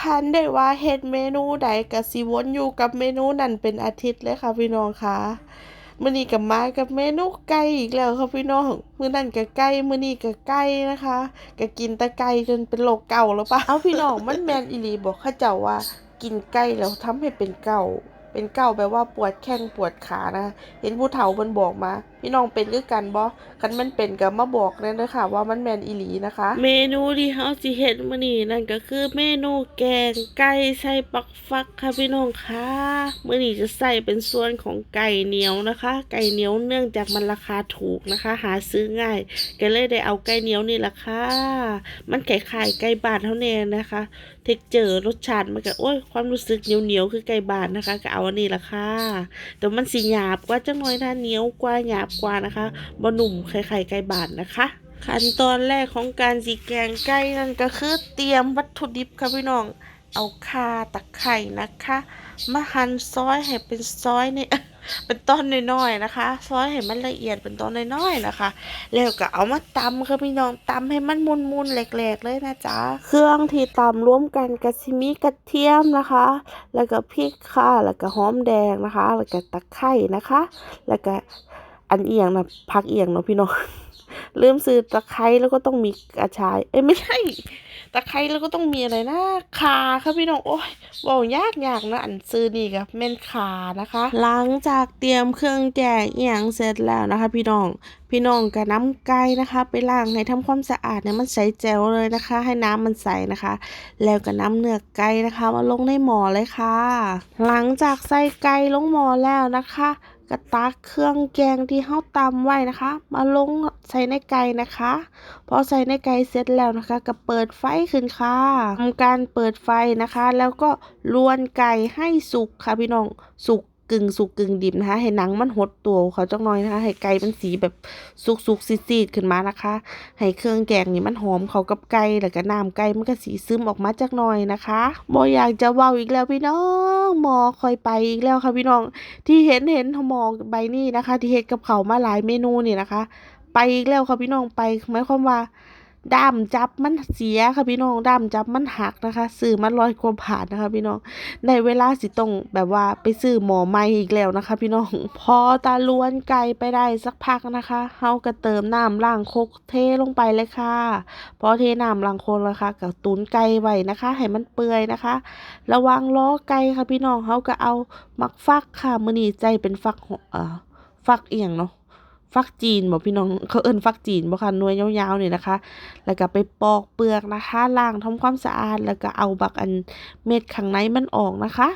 คันได้ว่าเฮ็ดเมนูใดก็สิวนอยู่กับเมนูนั้นเป็นอาทิตย์เลยค่ะพี่น้องค่ะมื้อนี้ก็มากับเมนูไก่อีกแล้วค่ะพี่น้อง มื้อนั้นก็ไก่ มื้อนี้ก็ไก่นะคะก็กินแต่ไก่จนเป็นโรคเก่าแล้วเปล่าเอ้าพี่น้องมันแมนอีหลีบ่เขาเจ้าว่า กินไก่แล้วทำให้เป็นเก่า เป็นเก่าแปลว่าปวดแข้งปวดขานะ เห็นผู้เฒ่าเพิ่นบอกมา พี่น้องเป็นคือกันบ่คันมันเป็นก็มาบอกแน่เด้อค่ะ ว่ามันแม่นอีหลีนะคะ เมนูที่เฮาสิเฮ็ดมื้อนี้นั่นก็คือเมนูแกงไก่ใส่ปักฟักค่ะพี่น้องค่ะมื้อนี้จะใส่เป็นส่วนของไก่เหนียวนะคะ ไก่เหนียวเนื่องจากมันราคาถูกนะคะ หาซื้อง่ายก็เลยได้เอาไก่เหนียวนี่แหละค่ะ มันคล้ายๆไก่บานเท่าแน่นะคะ เทคเจอร์รสชาติมันก็โอ้ยความรู้สึกเหนียวๆคือไก่บานนะคะ ก็เอาอันนี้ล่ะค่ะแต่มันสิหยาบกว่าจังน้อยถ้าเหนียวกว่าหยาบกว่านะคะบ่หนุ่มคล้ายๆไก่บ้านนะคะ ขั้นตอนแรกของการสิแกงไก่นั่นก็คือเตรียมวัตถุดิบค่ะพี่น้องเอาข่าตะไคร่นะคะมาหั่นซอยให้เป็นซอยนี่เป็นต้นน้อยๆนะคะ ซอยให้มันละเอียดเป็นต้นน้อยๆนะคะ แล้วก็เอามาตำค่ะพี่น้องตำให้มันมุนๆแหลกๆเลยนะจ๊ะ เครื่องที่ตำร่วมกันก็สิมีกระเทียมนะคะ แล้วก็พริกค่ะ แล้วก็หอมแดงนะคะ แล้วก็ตะไคร่นะคะ แล้วก็ อันเอียงนะผักเอียงเนาะพี่น้องลืมซื้อตะไคร้แล้วก็ต้องมีกระชาย เอ้ยไม่ใช่ตะไคร้แล้วก็ต้องมีอะไรนะขาค่ะพี่น้องโอ้ยเว้ายากยากนะอันซื้อนี่กับแม่นขานะคะ หลังจากเตรียมเครื่องแกงเอียงเสร็จแล้วนะคะ พี่น้องพี่น้องก็น้ำไก่นะคะ ไปล้างให้ทำความสะอาดเนี่ยมันใสแจ๋วเลยนะคะ ให้น้ำมันใสนะคะ แล้วก็น้ำเนื้อไก่นะคะ มาลงในหม้อเลยค่ะ หลังจากใส่ไก่ลงหม้อแล้วนะคะ ก็ตักเครื่องแกงที่เฮาตำไว้นะคะ มาลงใส่ในไก่นะคะ พอใส่ในไก่เสร็จแล้วนะคะก็เปิดไฟขึ้นค่ะทำการเปิดไฟนะคะ แล้วก็ลวนไก่ให้สุกค่ะพี่น้องสุก กึ่งสุกกึ่งดิบนะคะ ให้หนังมันหดตัวเขาจังหน่อยนะคะ ให้ไก่มันสีแบบสุกๆซีดๆขึ้นมานะคะ ให้เครื่องแกงนี่มันหอมเขากับไก่แล้วก็น้ำไก่มันก็สีซึมออกมาจักหน่อยนะคะบ่อยากจะเว้าอีกแล้วพี่น้องหมอคอยไปอีกแล้วค่ะพี่น้อง ที่เห็นเห็นหมอใบนี้นะคะ ที่เฮ็ดกับเขามาหลายเมนูนี่นะคะ ไปอีกแล้วค่ะพี่น้องไปหมายความว่า ด้ามจับมันเสียค่ะพี่น้องด้ามจับมันหักนะคะซื้อมาร้อยกว่าบาทนะคะ พี่น้องในเวลาสิต้องแบบว่าไปซื้อหมอใหม่อีกแล้วนะคะ พี่น้องพอตาล้วนไก่ไปได้สักพักนะคะเฮาก็เติมน้ำล้างโคกเทลงไปเลยค่ะพอเทน้ำล้างโคกแล้วค่ะก็ตุนไก่ไว้นะคะ ให้มันเปื่อยนะคะ ระวังล้อไก่ค่ะพี่น้องเฮาก็เอามักฟักค่ะมื้อนี้ใจเป็นฟักเอ่อฟักเอียงเนาะ ฟักจีนบอกพี่น้องเขาเอิ้นฟักจีนบ่ค่ะนวยยาวๆเนี่ยนะคะ แล้วก็ไปปอกเปลือกนะคะล้างทำความสะอาด แล้วก็เอาบักอันเม็ดข้างในมันออกนะคะ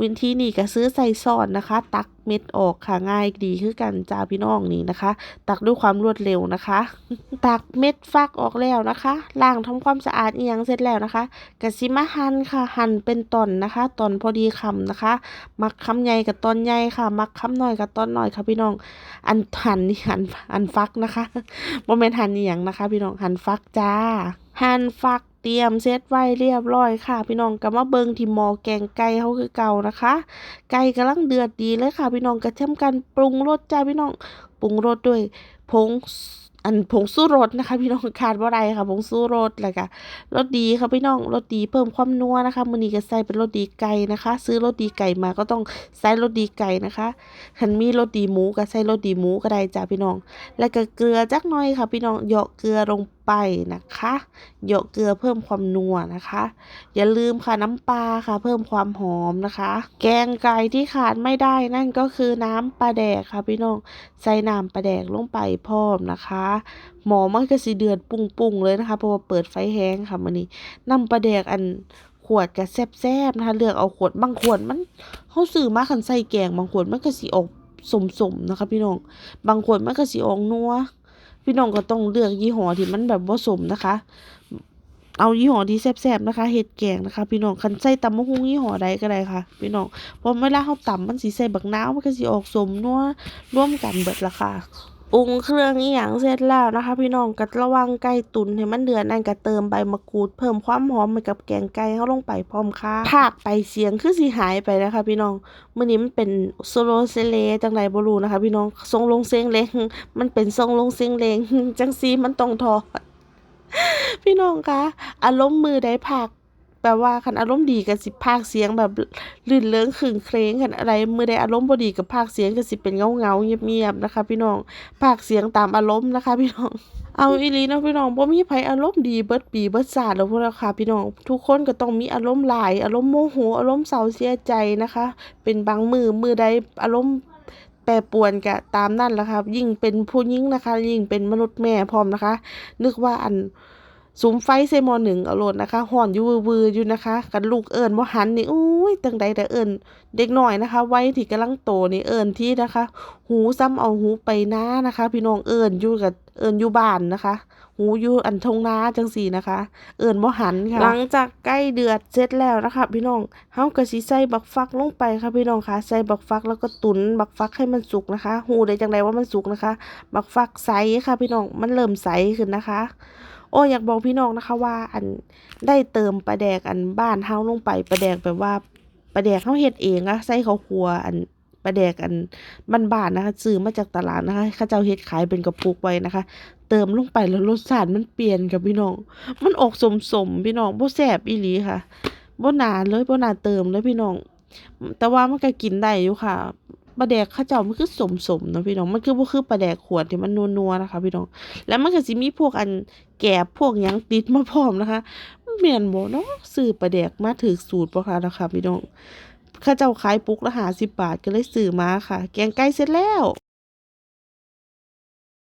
วิธีนี้ก็ซื้อใส่ซ่อนนะคะ ตักเม็ดออกค่ะง่ายดีคือกันจ้าพี่น้องนี่นะคะ ตักด้วยความรวดเร็วนะคะ ตักเม็ดฟักออกแล้วนะคะล้างทำความสะอาดอียงเสร็จแล้วนะคะกสิมาหั่นค่ะหั่นเป็นตอนนะคะ ตอนพอดีคำนะคะ มักคำใหญ่กับตอนใหญ่ค่ะ มักคำน้อยกับตอนน้อยค่ะพี่น้อง อันหั่นนี่หั่นอันฟักนะคะบ่แม่นหั่นอียงนะคะ พี่น้องหั่นฟักจ้าหั่นฟัก เตรียมเซตไว้เรียบร้อยค่ะ พี่น้องก็มาเบิงที่หมอแกงไก่เฮาคือเก่านะคะ ไก่กำลังเดือดดีเลยค่ะ พี่น้องก็ทำการปรุงรสจ้าพี่น้องปรุงรสด้วยผงอันผงสู้รสนะคะ พี่น้องขาดบ่ได้ค่ะผงสู้รสแล้วก็รสดีค่ะพี่น้องรสดีเพิ่มความนัวนะคะมือนี้ก็ใส่เป็นรสดีไก่นะคะ ซื้อรสดีไก่มาก็ต้องใส่รสดีไก่นะคะคันมีรสดีหมูก็ใส่รสดีหมูก็ได้จ้าพี่น้อง แล้วก็เกลือจักหน่อยค่ะ พี่น้องเหยาะเกลือลง ไปนะคะเหยาะเกลือเพิ่มความนัวนะคะ อย่าลืมค่ะน้ำปลาค่ะ เพิ่มความหอมนะคะ แกงไก่ที่ขาดไม่ได้นั่นก็คือน้ำปลาแดกค่ะพี่น้องใส่น้ำปลาแดกลงไปพร้อมนะคะ หมอมันก็สิเดือดปุ้งๆเลยนะคะเพราะว่าเปิดไฟแห้งค่ะมื้อนี้น้ำปลาแดกอันขวดก็แซบๆนะคะเลือกเอาขวดบางขวดมันเฮาซื้อมาคันใส่แกงบางขวดมันก็สิออกสมๆนะคะ พี่น้องบางขวดมันก็สิออกนัว พี่น้องก็ต้องเลือกยี่ห้อที่มันแบบผสมนะคะ เอายี่ห้อที่แซ่บๆนะคะเห็ดแกงนะคะ พี่น้องคันใส่ตำมะฮุงยี่ห้อใดก็ได้ค่ะพี่น้องเพราะเวลาเขาตำมันสีใส่บักนาวมันก็สีออกสมนัวร่วมกันเบิดละค่ะ ปรุงเครื่องอีหยังเสร็จแล้วนะคะ พี่น้องก็ระวังไก่ตุนให้มันเดือดนั่นก็เติมใบมะกรูดเพิ่มความหอมให้กับแกงไก่เฮาลงไปพร้อมค่ะภาคไปเสียงคือสิหายไปนะคะ พี่น้องมื้อนี้มันเป็นโซโลเซเลจังไดบ่รู้นะคะ พี่น้องทรงลงเสียงเลงมันเป็นทรงลงเสียงเลงจังซีมันต้องถอดพี่น้องคะอารมณ์มือได้ผัก แปลว่าคันอารมณ์ดีก็สิพากย์เสียงแบบลื่นเริงครึ้งเคร้งคันอะไรมือใดอารมณ์บ่ดีก็พากย์เสียงก็สิเป็นเหงาๆเงียบๆนะคะ พี่น้องพากย์เสียงตามอารมณ์นะคะ พี่น้องเอาอีลีนะพี่น้องบ่มีไผอารมณ์ดีเบิดปีเบิดชาติหรอกพุ่นล่ะค่ะ พี่น้องทุกคนก็ต้องมีอารมณ์ร้าย อารมณ์โมโหอารมณ์เศร้าเสียใจนะคะ เป็นบางมือมือใดอารมณ์แปรปรวนก็ตามนั้นแหละค่ะยิ่งเป็นผู้หญิงนะคะ ยิ่งเป็นมนุษย์แม่พร้อมนะคะ นึกว่าอัน สุมไฟใส่หม้อหนึ่งเอาโลดนะคะฮ้อนอยู่วือๆอยู่นะคะ กันลูกเอิ้นบ่หันนี่โอ้ยจั่งใดแต่เอิ้นเด็กหน้อยนะคะไวัยที่กำลังโตนี่เอิ้นทีนะคะ หูซ้ำเอาหูไปน้านะคะ พี่น้องเอิ้นอยู่กับเอิ้นอยู่บ้านนะคะ หูอยู่อันทงนาจังซี่นะคะ เอิ้นบ่หันค่ะหลังจากใกล้เดือดเสร็จแล้วนะคะพี่น้องเฮาก็สิใส่บักฟักลงไปค่ะพี่น้องค่ะใส่บักฟักแล้วก็ตุ๋นบักฟักให้มันสุกนะคะหูได้จังไดว่ามันสุกนะคะ บักฟักใสค่ะพี่น้องมันเริ่มใสขึ้นนะคะ โอ้อยากบอกพี่น้องนะคะว่า อันได้เติมปลาแดกอันบ้านเฮาลงไปปลาแดกแบบว่าปลาแดกเฮาเฮ็ดเองอะใส่ข้าวคั่วอันปลาแดกอันบ้านๆนะคะซื้อมาจากตลาดนะคะเขาเจ้าเฮ็ดขายเป็นกระปุกไว้นะคะ เติมลงไปแล้วรสชาติมันเปลี่ยนค่ะพี่น้อง มันออกสมๆพี่น้องบ่แซ่บอีหลีค่ะบ่น่าเลยบ่น่าเติมเลยพี่น้อง แต่ว่ามันก็กินได้อยู่ค่ะ ปลาแดกข้าเจ้ามันคือสมๆเนาะพี่น้องมันคือพวกคือปลาแดกขวดที่มันนัวๆนะคะ พี่น้อง แล้วมันก็สิมีพวกอันแก่พวกยังติดมาพร้อมนะคะเม่นบ่เนาะซื้อปลาแดกมาถือสูตรปะคะนะคะพี่น้องข้าเจ้าขายปุกละ50บาทก็เลยซื้อมาค่ะ แกงไก่เสร็จแล้ว